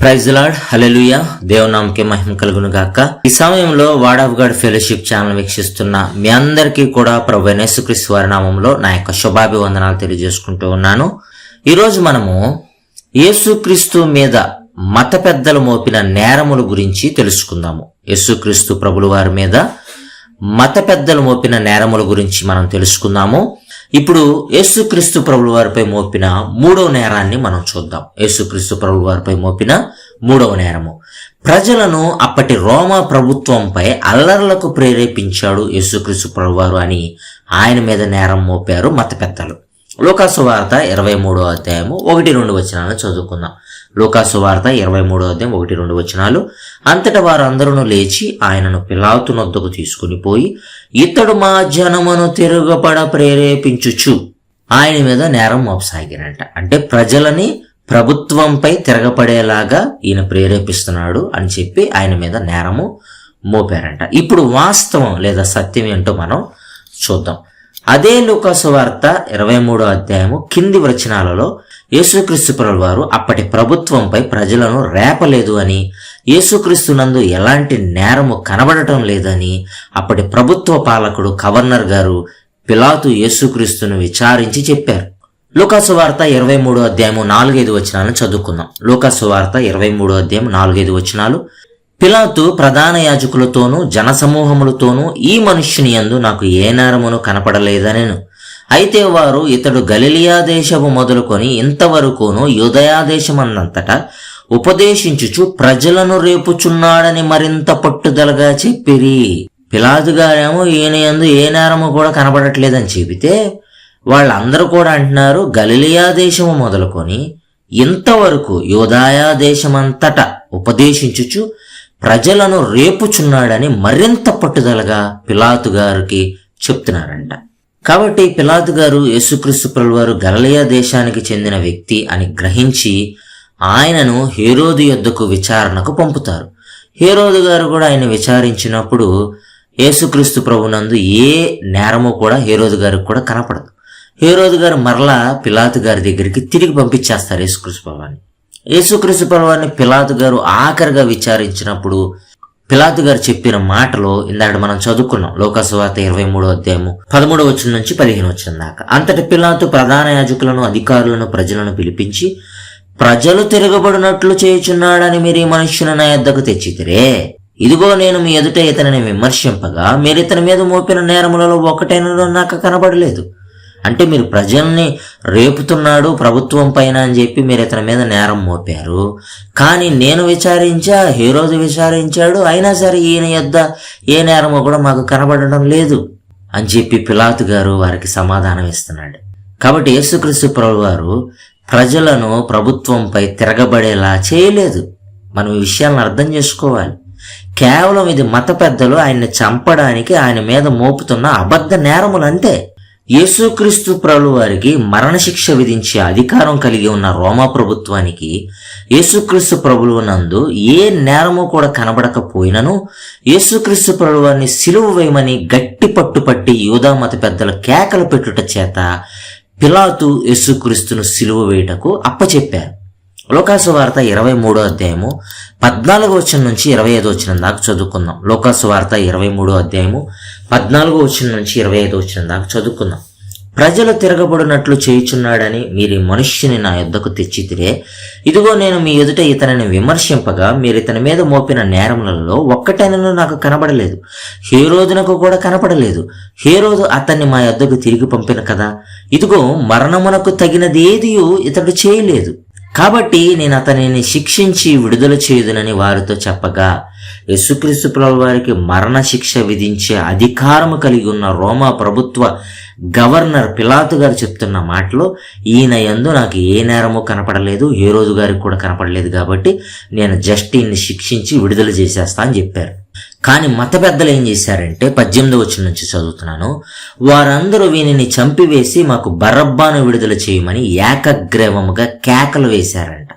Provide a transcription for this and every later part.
Praise lord hallelujah దేవనామకే మహిమ కలుగును గాక ఈ సమయంలో word of god fellowship channel వీక్షిస్తున్న మీ అందరికీ కూడా ప్రభు యేసుక్రీస్తు వారి నామంలో నా యొక్క శుభాభివందనాలు తెలియజేసుకుంటూ ఉన్నాను. ఈరోజు మనము యేసుక్రీస్తు మీద మత పెద్దలు మోపిన నేరముల గురించి తెలుసుకుందాము. యేసుక్రీస్తు ప్రభుల వారి మీద మత పెద్దలు మోపిన నేరముల గురించి మనం తెలుసుకుందాము. ఇప్పుడు యేసుక్రీస్తు ప్రభుల వారిపై మోపిన మూడవ నేరాన్ని మనం చూద్దాం. యేసుక్రీస్తు ప్రభుల వారిపై మోపిన మూడవ నేరము. ప్రజలను అప్పటి రోమా ప్రభుత్వంపై అల్లర్లకు ప్రేరేపించాడు యేసుక్రీస్తు ప్రభువారు అని ఆయన మీద నేరం మోపారు మత పెద్దలు. లోకాసు వార్త ఇరవై మూడో అధ్యాయము ఒకటి రెండు వచ్చినాలను చదువుకుందాం. లోకాసు వార్త ఇరవై మూడో అధ్యాయం ఒకటి రెండు వచనాలు. అంతటా వారందరూ లేచి ఆయనను పిలాతు నొద్దకు తీసుకుని పోయి ఇతడు మా జనమును తిరుగుపడ ప్రేరేపించుచు ఆయన మీద నేరం మోపసాగినట. అంటే ప్రజలని ప్రభుత్వంపై తిరగపడేలాగా ఈయన ప్రేరేపిస్తున్నాడు అని చెప్పి ఆయన మీద నేరము మోపారంట. ఇప్పుడు వాస్తవం లేదా సత్యం ఏంటో మనం చూద్దాం. అదే లూకాసు వార్త ఇరవై మూడో అధ్యాయము కింది వచనాలలో యేసుక్రీస్తుపరుల వారు అప్పటి ప్రభుత్వంపై ప్రజలను రేపలేదు అని యేసుక్రీస్తునందు ఎలాంటి నేరము కనబడటం లేదని అప్పటి ప్రభుత్వ పాలకుడు గవర్నర్ గారు పిలాతు యేసుక్రీస్తును విచారించి చెప్పారు. లోకాసు వార్త ఇరవై మూడో అధ్యాయము నాలుగైదు వచనాలను చదువుకుందాం. లోకాసు వార్త ఇరవై మూడో అధ్యాయం నాలుగైదు వచనాలు. పిలాతు ప్రధాన యాజకులతోనూ జనసమూహములతోనూ ఈ మనుష్యుని యందు నాకు ఏ నేరమును కనపడలేదనెను. అయితే వారు ఇతడు గలిలియా దేశము మొదలుకొని ఇంతవరకును యుదయాదేశమన్నంతటా ఉపదేశించుచు ప్రజలను రేపుచున్నాడని మరింత పట్టుదలగా చెప్పిరి. పిలాదు గారేమో ఈయన ఎందు ఏ నేరము కూడా కనబడట్లేదని చెబితే వాళ్ళందరూ కూడా అంటున్నారు గలిలియా దేశము మొదలుకొని ఇంతవరకు యోదాయా దేశమంతటా ఉపదేశించుచు ప్రజలను రేపుచున్నాడని మరింత పట్టుదలగా పిలాతు గారికి చెప్తున్నారంట. కాబట్టి పిలాతు గారు యేసుక్రీస్తు ప్రభువారు గలలియా దేశానికి చెందిన వ్యక్తి అని గ్రహించి ఆయనను హేరోదు యొద్దకు విచారణకు పంపుతారు. హేరోదు గారు కూడా ఆయన విచారించినప్పుడు యేసుక్రీస్తు ప్రభునందు ఏ నేరము కూడా హేరోదు గారికి కూడా కనపడదు. హేరోదు గారు మరలా పిలాతు గారి దగ్గరికి తిరిగి పంపించేస్తారు యేసుక్రీస్తు ప్రభువాన్ని. యేసుక్రీస్తు ప్రభువాన్ని పిలాతు గారు ఆఖరిగా విచారించినప్పుడు పిలాతు గారు చెప్పిన మాటలో ఇందాక మనం చదువుకున్నాం లోకసవాత ఇరవై మూడో అధ్యాయము పదమూడవ వచ్చిన నుంచి పదిహేను వచ్చిన దాకా. అంతటి పిలాతు ప్రధాన యాజకులను అధికారులను ప్రజలను పిలిపించి ప్రజలు తిరగబడినట్లు చేయుచున్నాడని మీరు ఈ మనుష్యుని నా యొద్దకు తెచ్చితిరే. ఇదిగో నేను మీ ఎదుట ఇతనిని విమర్శింపగా మీరు ఇతని మీద మోపిన నేరములలో ఒకటైన నాకు కనబడలేదు. అంటే మీరు ప్రజల్ని రేపుతున్నాడు ప్రభుత్వం పైన అని చెప్పి మీరు ఇతని మీద నేరం మోపారు. కానీ నేను విచారించా హీరోజు విచారించాడు అయినా సరే ఈయన యొద్ద ఏ నేరమో కూడా మాకు కనబడడం లేదు అని చెప్పి పిలాతు గారు వారికి సమాధానం ఇస్తున్నాడు. కాబట్టి యేసుక్రీస్తు ప్రభు వారు ప్రజలను ప్రభుత్వంపై తిరగబడేలా చేయలేదు. మనం ఈ విషయాలను అర్థం చేసుకోవాలి. కేవలం ఇది మత పెద్దలు ఆయన్ని చంపడానికి ఆయన మీద మోపుతున్న అబద్ధ నేరములు అంతే యేసుక్రీస్తు ప్రభుల వారికి మరణశిక్ష విధించే అధికారం కలిగి ఉన్న రోమా ప్రభుత్వానికి యేసుక్రీస్తు ప్రభుల నందు ఏ నేరము కూడా కనబడకపోయినను యేసుక్రీస్తు ప్రభు వారిని సిలువ వేయమని గట్టి పట్టుపట్టి యూదా మత పెద్దల కేకలు పెట్టుట చేత పిలాతు యేసుక్రీస్తును సిలువ వేయుటకు అప్పచెప్పారు. లోకాసు వార్త ఇరవై మూడో అధ్యాయము పద్నాలుగో వచ్చిన నుంచి ఇరవై ఐదో వచ్చిన దాకా చదువుకుందాం. లోకాసు వార్త ఇరవై మూడో అధ్యాయము పద్నాలుగో వచ్చిన నుంచి ఇరవై ఐదో వచ్చిన దాకా చదువుకుందాం. ప్రజలు తిరగబడినట్లు చేయుచున్నాడని మీరు మనుష్యుని నా యొద్దకు తెచ్చితిరే. ఇదిగో నేను మీ ఎదుట ఇతనిని విమర్శింపగా మీరు ఇతని మీద మోపిన నేరములలో ఒక్కటైనను నాకు కనబడలేదు. హేరోదునకు కూడా కనపడలేదు. హేరోదు అతన్ని మా యొద్దకు తిరిగి పంపిన కదా. ఇదిగో మరణమునకు తగినదేదియు ఇతడు చేయలేదు. కాబట్టి నేను అతనిని శిక్షించి విడుదల చేయుదునని వారితో చెప్పగా యేసుక్రీస్తు వారికి మరణ శిక్ష విధించే అధికారము కలిగి ఉన్న రోమా ప్రభుత్వ గవర్నర్ పిలాతు గారు చెప్తున్న మాటలో ఈయన యందు నాకు ఏ నేరము కనపడలేదు ఏ రోజు గారికి కూడా కనపడలేదు కాబట్టి నేను జస్ట్ ఈయన్ని శిక్షించి విడుదల చేసేస్తా అని చెప్పారు. కానీ మత పెద్దలు ఏం చేశారంటే పద్దెనిమిది వచ్చిన నుంచి చదువుతున్నాను. వారందరూ వీనిని చంపివేసి మాకు బరబ్బాను విడుదల చేయమని ఏకగ్రీవముగా కేకలు వేశారంట.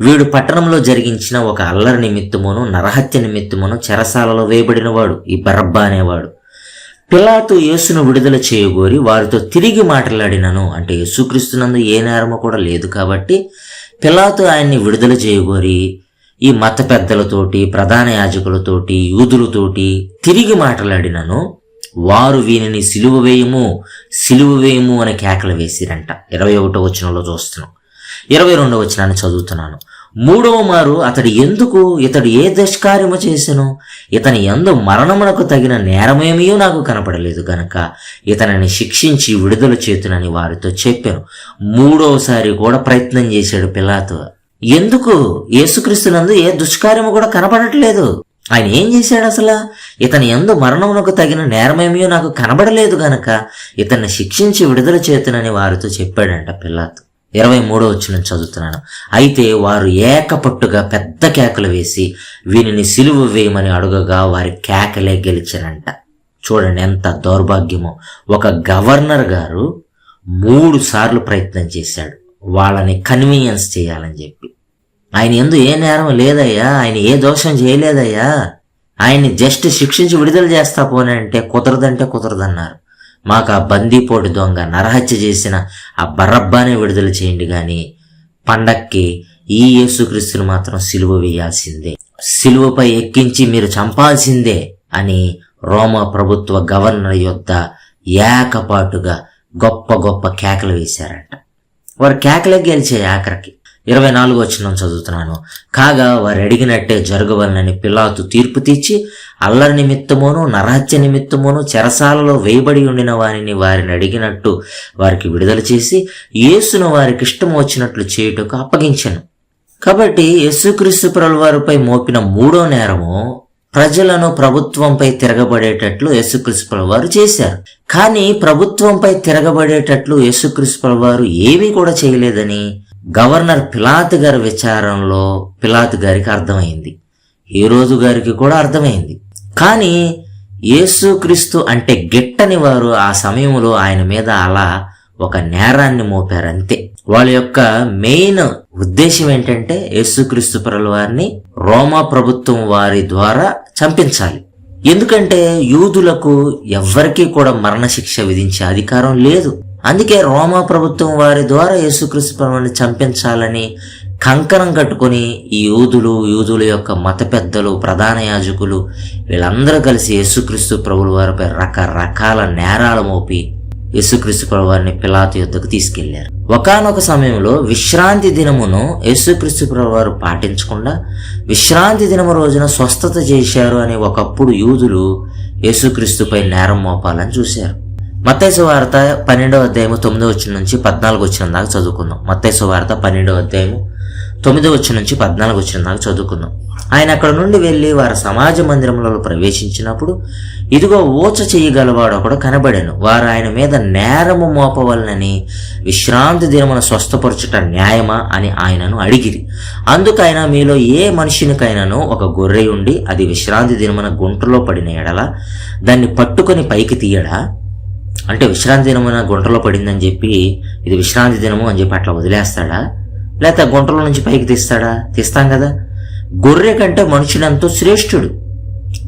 వీడు పట్టణంలో జరిగించిన ఒక అల్లరి నిమిత్తమును నరహత్య నిమిత్తమును చెరసాలలో వేయబడినవాడు ఈ బరబ్బా అనేవాడు. పిలాతు యేసును విడుదల చేయగోరి వారితో తిరిగి మాట్లాడినను అంటే యేసుక్రీస్తునందు ఏ నేరము కూడా లేదు కాబట్టి పిలాతు ఆయన్ని విడుదల చేయగోరి ఈ మత పెద్దలతోటి ప్రధాన యాజకులతోటి యూదులతోటి తిరిగి మాట్లాడినను వారు వీనిని సిలువ వేయము సిలువ వేయము అని కేకలు వేసిరంట. ఇరవై ఒకటో వచనంలో చూస్తున్నాం. ఇరవై రెండవ వచనాన్ని చదువుతున్నాను. మూడవ మారు అతడు ఎందుకు ఇతడు ఏ దుష్కార్యము చేసెను? ఇతని ఎందు మరణమునకు తగిన నేరమేమీ నాకు కనపడలేదు గనక ఇతనిని శిక్షించి విడుదల చేతునని వారితో చెప్పాను. మూడవసారి కూడా ప్రయత్నం చేశాడు పిల్లాతో ఎందుకు యేసుక్రీస్తునందు ఏ దుష్కార్యము కూడా కనబడట్లేదు? ఆయన ఏం చేశాడు అసలు? ఇతని ఎందు మరణమునకు తగిన నేరమేమీ నాకు కనబడలేదు గనక ఇతన్ని శిక్షించి విడుదల చేతునని వారితో చెప్పాడంట పిల్లాతు ఇరవై మూడో వచ్చిన చదువుతున్నాను. అయితే వారు ఏకపట్టుగా పెద్ద కేకలు వేసి వీనిని సిలువ వేయమని అడుగగా వారి కేకలే గెలిచారంట. చూడండి ఎంత దౌర్భాగ్యమో. ఒక గవర్నర్ గారు మూడు సార్లు ప్రయత్నం చేశాడు. వాళ్ళని కన్వీనియన్స్ చేయాలని చెప్పి. ఆయన ఎందు ఏ నేరం లేదయ్యా ఆయన ఏ దోషం చేయలేదయ్యా ఆయన్ని జస్ట్ శిక్షించి విడుదల చేస్తా పోనంటే అంటే కుదరదంటే కుదరదన్నారు. మాకు ఆ బందీపోటు దొంగ నరహత్య చేసిన ఆ బరబ్బానే విడుదల చేయండి కానీ పండక్కి ఈ యేసుక్రీస్తుని మాత్రం సిలువ వేయాల్సిందే. సిలువపై ఎక్కించి మీరు చంపాల్సిందే అని రోమా ప్రభుత్వ గవర్నర్ యొద్ద ఏకపాటుగా గొప్ప గొప్ప కేకలు వేశారంట. వారు కేకలే గెలిచే ఆఖరికి. ఇరవై నాలుగు వచ్చిన చదువుతున్నాను. కాగా వారు అడిగినట్టే జరగవలనని పిలాతు తీర్పు తీర్చి అల్లరి నిమిత్తమును నరహత్య నిమిత్తమును చెరసాలలో వేయబడి ఉండిన వారిని వారిని అడిగినట్టు వారికి విడుదల చేసి యేసును వారికి ఇష్టం వచ్చినట్లు చేయుటకు అప్పగించాను. కాబట్టి యేసుక్రీస్తు ప్రభుల వారిపై మోపిన మూడో నేరము ప్రజలను ప్రభుత్వంపై తిరగబడేటట్లు యేసుక్రీస్తు వారు చేశారు. కానీ ప్రభుత్వంపై తిరగబడేటట్లు యేసుక్రీస్తు వారు ఏమీ కూడా చేయలేదని గవర్నర్ పిలాత్ గారి విచారంలో పిలాత్ గారికి అర్థమైంది. ఈ రోజు గారికి కూడా అర్థమైంది. కానీ యేసుక్రీస్తు అంటే గిట్టని వారు ఆ సమయంలో ఆయన మీద అలా ఒక నేరాన్ని మోపారంతే. వాళ్ళ యొక్క మెయిన్ ఉద్దేశం ఏంటంటే యేసుక్రీస్తు పరుల వారిని రోమా ప్రభుత్వం వారి ద్వారా చంపించాలి. ఎందుకంటే యూదులకు ఎవ్వరికీ కూడా మరణశిక్ష విధించే అధికారం లేదు. అందుకే రోమా ప్రభుత్వం వారి ద్వారా యేసుక్రీస్తు ప్రభుని చంపించాలని కంకణం కట్టుకొని ఈ యూదులు యూదుల యొక్క మత పెద్దలు ప్రధాన యాజకులు వీళ్ళందరూ కలిసి యేసుక్రీస్తు ప్రభుల వారిపై రకరకాల నేరాలు మోపి యేసుక్రీస్తు ప్రభు వారిని పిలాతు యుద్ధకు తీసుకెళ్ళారు. ఒకానొక సమయంలో విశ్రాంతి దినమును యేసుక్రీస్తు వారు పాటించకుండా విశ్రాంతి దినము రోజున స్వస్థత చేశారు అని ఒకప్పుడు యూదులు యేసుక్రీస్తుపై నేరం మోపాలని చూశారు. మత్తైసు వార్త పన్నెండవ అధ్యాయము తొమ్మిదో వచ్చిన నుంచి పద్నాలుగు వచ్చిన దాకా చదువుకుందాం. మత్తైసు వార్త పన్నెండవ అధ్యాయము తొమ్మిదో వచ్చిన నుంచి పద్నాలుగు వచ్చిన దాకా చదువుకుందాం. ఆయన అక్కడ నుండి వెళ్ళి వారి సమాజ మందిరంలో ప్రవేశించినప్పుడు ఇదిగో ఊచ చేయగలవాడు ఒకడు కనబడాను. వారు ఆయన మీద నేరము మోపవలనని విశ్రాంతి దినమున స్వస్థపరచుట న్యాయమా అని ఆయనను అడిగిరి. అందుకైనా మీలో ఏ మనిషినికైనాను ఒక గొర్రె ఉండి అది విశ్రాంతి దినమున గుంటలో పడిన ఎడల దాన్ని పట్టుకొని పైకి తీయడా? అంటే విశ్రాంతి దినమున గుంటలో పడిందని చెప్పి ఇది విశ్రాంతి దినము అని చెప్పి అట్లా వదిలేస్తాడా? లేకపోతే గుంటలో నుంచి పైకి తీస్తాడా? తీస్తాం కదా. గొర్రె కంటే మనుషులంతో శ్రేష్ఠుడు.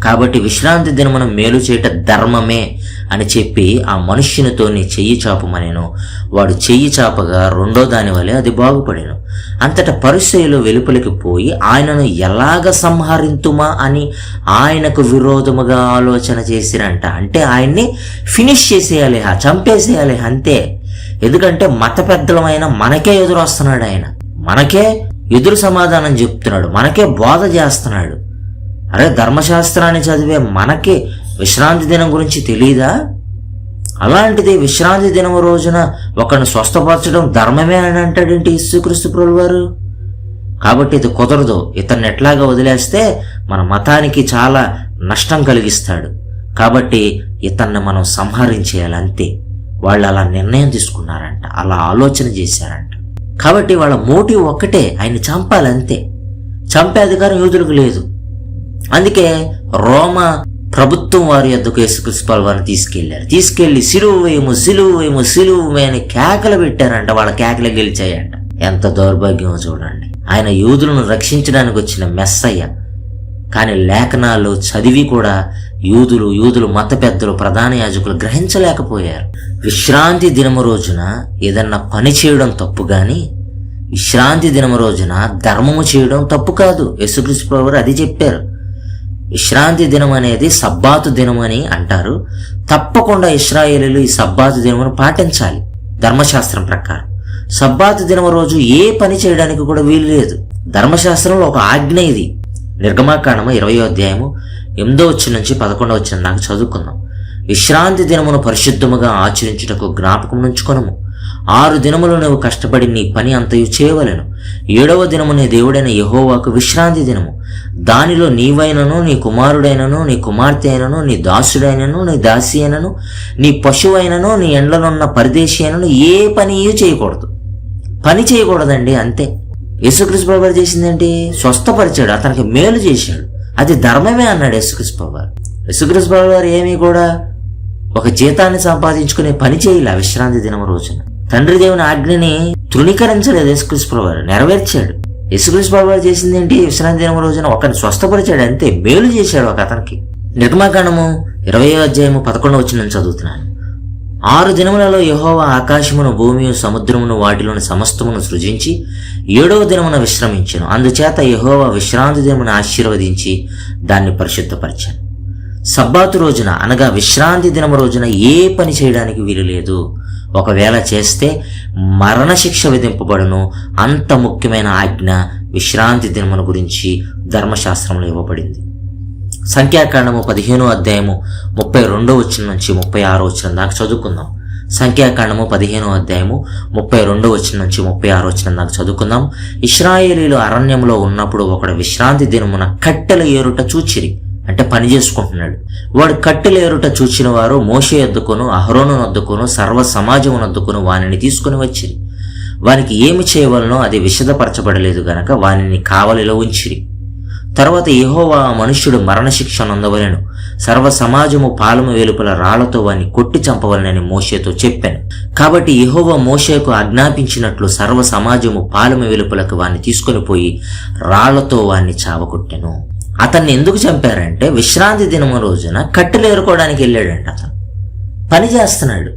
కాబట్టి విశ్రాంతి దినమున మేలు చేయట ధర్మమే అని చెప్పి ఆ మనుష్యునితో నీ చెయ్యి చాపమనేను. వాడు చెయ్యి చాపగా రెండో దాని వలె అది బాగుపడేను. అంతటా పరిచయలు వెలుపలికి పోయి ఆయనను ఎలాగ సంహరింతుమా అని ఆయనకు విరోధముగా ఆలోచన చేసిరంట. అంటే ఆయన్ని ఫినిష్ చేసేయాలి చంపేసేయాలి అంతే. ఎందుకంటే మత పెద్దలమైన మనకే ఎదురొస్తున్నాడు ఆయన. మనకే ఎదురు సమాధానం చెప్తున్నాడు. మనకే బోధ చేస్తున్నాడు. అరే ధర్మశాస్త్రాన్ని చదివే మనకి విశ్రాంతి దినం గురించి తెలియదా అలాంటిది విశ్రాంతి దినం రోజున ఒకరిని స్వస్థపరచడం ధర్మమే అని అంటాడేంటి యేసుక్రీస్తు ప్రభువు వారు కాబట్టి ఇది కుదరదు. ఇతన్ని ఎట్లాగా వదిలేస్తే మన మతానికి చాలా నష్టం కలిగిస్తాడు. కాబట్టి ఇతన్ని మనం సంహరించేయాలి అంతే వాళ్ళు అలా నిర్ణయం తీసుకున్నారంట. అలా ఆలోచన చేశారంట. కాబట్టి వాళ్ళ మోటివ్ ఒక్కటే ఆయన చంపాలంతే. చంపే అధికారం యూదులకు లేదు. అందుకే రోమ ప్రభుత్వం వారి యొద్దకు యేసుక్రీస్తు వారిని తీసుకెళ్ళారు తీసుకెళ్ళి సిలువు వేయము సిలువు వేయము సిలువు వేయని కేకలు పెట్టారంట. వాళ్ళ కేకలు గెలిచాయంట. ఎంత దౌర్భాగ్యమో చూడండి. ఆయన యూదులను రక్షించడానికి వచ్చిన మెస్సయ్య కానీ లేఖనాలు చదివి కూడా యూదులు యూదులు మత పెద్దలు ప్రధాన యాజకులు గ్రహించలేకపోయారు. విశ్రాంతి దినము రోజున ఏదన్నా పని చేయడం తప్పు కానీ విశ్రాంతి దినము రోజున ధర్మము చేయడం తప్పు కాదు. యేసుక్రీస్తు ప్రభు వారు అది చెప్పారు. విశ్రాంతి దినం అనేది సబ్బాతు దినం అని అంటారు. తప్పకుండా ఇస్రాయేలీలు ఈ సబ్బాతు దినమును పాటించాలి. ధర్మశాస్త్రం ప్రకారం. సబ్బాతు దినం రోజు ఏ పని చేయడానికి కూడా వీలు లేదు. ధర్మశాస్త్రంలో ఒక ఆజ్ఞ ఇది. నిర్గమాకాండము ఇరవయో అధ్యాయము ఎనిమిదో వచ్చిన నుంచి పదకొండవ వచ్చిన దాకా చదువుకుందాం. విశ్రాంతి దినమును పరిశుద్ధముగా ఆచరించుటకు జ్ఞాపకం నుంచుకొనము. ఆరు దినములు నువ్వు కష్టపడి నీ పని అంతయు చేయవలెను. ఏడవ దినము నీ దేవుడైన యహోవాకు విశ్రాంతి దినము. దానిలో నీవైనను నీ కుమారుడైనను నీ కుమార్తె అయినను నీ దాసుడైనను నీ దాసి అయినను నీ పశువైనను నీ ఎండ్లనున్న పరదేశి అయినను ఏ పని చేయకూడదు. పని చేయకూడదండి అంతే. యేసుక్రీస్తు బాబు చేసిందంటే చేసిందేంటి? స్వస్థపరిచాడు అతనికి మేలు చేశాడు. అది ధర్మమే అన్నాడు యేసుక్రీస్తు ప్రభు గారు యేసుక్రీస్తు గారు ఏమీ కూడా ఒక జీతాన్ని సంపాదించుకునే పని చేయలే విశ్రాంతి దినం రోజున. తండ్రి దేవుని ఆజ్ఞని తృణీకరించలేదు యేసుక్రీస్తు ప్రభు నెరవేర్చాడు. యేసుక్రీస్తు ప్రభు గారు చేసింది ఏంటి? విశ్రాంతి దినం రోజున ఒకరిని స్వస్థపరిచాడు అంతే మేలు చేశాడు ఒక అతనికి. నిర్మాకాండము ఇరవై అధ్యాయము పదకొండు వచ్చిన చదువుతున్నాను. ఆరు దినములలో యహోవ ఆకాశమును భూమియు సముద్రమును వాటిలోని సమస్తమును సృజించి ఏడవ దినమున విశ్రమించను. అందుచేత యహోవ విశ్రాంతి దినమును ఆశీర్వదించి దాన్ని పరిశుద్ధపరిచాను. సబ్బాతు రోజున అనగా విశ్రాంతి దినము రోజున ఏ పని చేయడానికి వీలు లేదు. ఒకవేళ చేస్తే మరణశిక్ష విధింపబడును. అంత ముఖ్యమైన ఆజ్ఞ విశ్రాంతి దినమును గురించి ధర్మశాస్త్రంలో ఇవ్వబడింది. సంఖ్యాకాండము పదిహేనో అధ్యాయము ముప్పై రెండో వచ్చిన నుంచి ముప్పై ఆరో వచ్చిన దాకా చదువుకుందాం. సంఖ్యాకాండము పదిహేనో అధ్యాయము ముప్పై రెండో వచ్చిన నుంచి ముప్పై ఆరో వచ్చిన దాకా చదువుకుందాం. ఇస్రాయేలీలు అరణ్యంలో ఉన్నప్పుడు ఒకడు విశ్రాంతి దినమున కట్టెల ఏరుట చూచిరి. అంటే పని చేసుకుంటున్నాడు. వాడు కట్టెల ఏరుట చూచిన వారు మోషే ఎద్దుకును అహరోను నద్దుకును సర్వ సమాజము నద్దుకును వానిని తీసుకుని వచ్చిరి. వానికి ఏమి చేయవలనో అది విషదపరచబడలేదు గనక వానిని కావలిలో ఉంచిరి. తర్వాత యహోవా మనుష్యుడు మరణశిక్ష నొందవలెను. సర్వ సమాజము పాలము వెలుపల రాళ్ళతో వాని కొట్టి చంపవలనని మోషేతో చెప్పాను. కాబట్టి యహోవా మోషేకు ఆజ్ఞాపించినట్లు సర్వ సమాజము పాలము వెలుపలకు వాన్ని తీసుకొని పోయి రాళ్ళతో వాన్ని చావకొట్టెను అతన్ని ఎందుకు చంపారంటే విశ్రాంతి దినము రోజున కట్టెలు ఏరుకోవడానికి వెళ్ళాడంట అతను. పని చేస్తున్నాడు.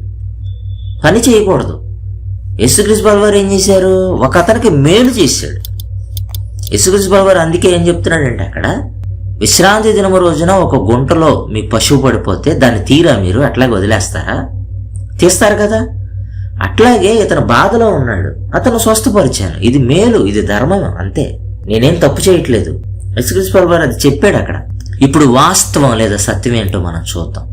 పని చేయకూడదు. యేసుక్రీస్తు బల్వారు వారు ఏం చేశారు? ఒక అతనికి మేలు చేశాడు. యేసుక్రీస్తు బాబు గారు అందుకే ఏం చెప్తున్నాడంటే అక్కడ విశ్రాంతి దినము రోజున ఒక గుంటలో మీ పశువు పడిపోతే దాన్ని తీరా మీరు అట్లాగే వదిలేస్తారా? తీస్తారు కదా? అట్లాగే ఇతను బాధలో ఉన్నాడు. అతను స్వస్థపరిచాను ఇది మేలు ఇది ధర్మం అంతే. నేనేం తప్పు చేయట్లేదు. యేసుక్రీస్తు గారు అది చెప్పాడు అక్కడ. ఇప్పుడు వాస్తవం లేదా సత్యం ఏంటో మనం చూద్దాం.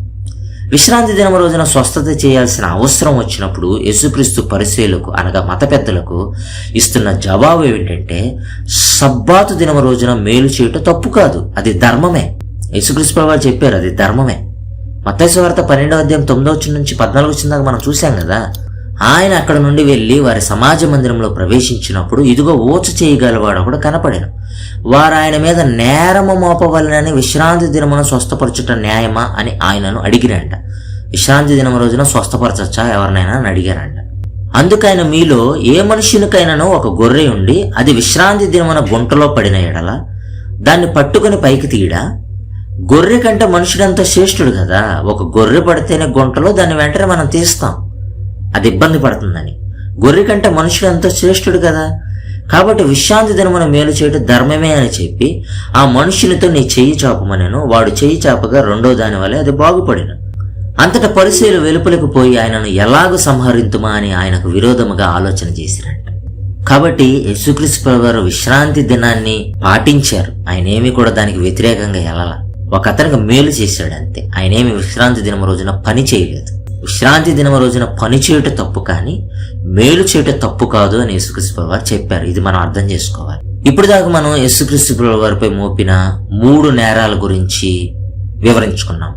విశ్రాంతి దినం రోజున స్వస్థత చేయాల్సిన అవసరం వచ్చినప్పుడు యేసుక్రీస్తు పరిశీలకు అనగా మత పెద్దలకు ఇస్తున్న జవాబు ఏమిటంటే సబ్బాతు దినం రోజున మేలు చేయటం తప్పు కాదు. అది ధర్మమే. యేసుక్రీస్తు వారు చెప్పారు అది ధర్మమే. మత్తయి వార్త పన్నెండవ అధ్యాయం తొమ్మిదో నుంచి పద్నాలుగు వచ్చిన దాకా మనం చూసాం కదా. ఆయన అక్కడ నుండి వెళ్ళి వారి సమాజ మందిరంలో ప్రవేశించినప్పుడు ఇదిగో ఓచ చేయగలవాడు ఒకడు కనపడాను వారు ఆయన మీద నేరము మోపవలనని విశ్రాంతి దినమున స్వస్థపరచుట న్యాయమా అని ఆయనను అడిగిరంట. విశ్రాంతి దినం రోజున స్వస్థపరచచ్చా ఎవరినైనా అని అడిగారంట. అందుకైన మీలో ఏ మనుషునికైనాను ఒక గొర్రె ఉండి అది విశ్రాంతి దినమున గుంటలో పడిన ఎడల దాన్ని పట్టుకుని పైకి తీయడా? గొర్రె కంటే మనుషుడంత శ్రేష్ఠుడు కదా. ఒక గొర్రె పడితేనే గుంటలో దాన్ని వెంటనే మనం తీస్తాం. అది ఇబ్బంది పడుతుందని. గొర్రె కంటే మనుషుడు ఎంతో శ్రేష్ఠుడు కదా. కాబట్టి విశ్రాంతి దినమున మేలు చేయడం ధర్మమే అని చెప్పి ఆ మనుషునితో నీ చెయ్యి చాపమనెను. వాడు చెయ్యి చాపగా రెండో దాని వల్ల అది బాగుపడిన. అంతట పరిశీలు వెలుపలకు పోయి ఆయనను ఎలాగూ సంహరింతుమా అని ఆయనకు విరోధముగా ఆలోచన చేసిరంట. కాబట్టి యేసుక్రీస్తు వారు విశ్రాంతి దినాన్ని పాటించారు. ఆయన ఏమి కూడా దానికి వ్యతిరేకంగా వెళ్ళాల ఒక అతనికి మేలు చేశాడు అంతే ఆయన ఏమి విశ్రాంతి దినం రోజున పని చేయలేదు. విశ్రాంతి దినం రోజున పని చేయటం తప్పు కానీ మేలు చేయట తప్పు కాదు అని యేసుక్రీస్తు ప్రభు వారు చెప్పారు. ఇది మనం అర్థం చేసుకోవాలి. ఇప్పుడు దాకా మనం యేసుక్రీస్తు ప్రభు వారిపై మోపిన మూడు నేరాల గురించి వివరించుకున్నాం.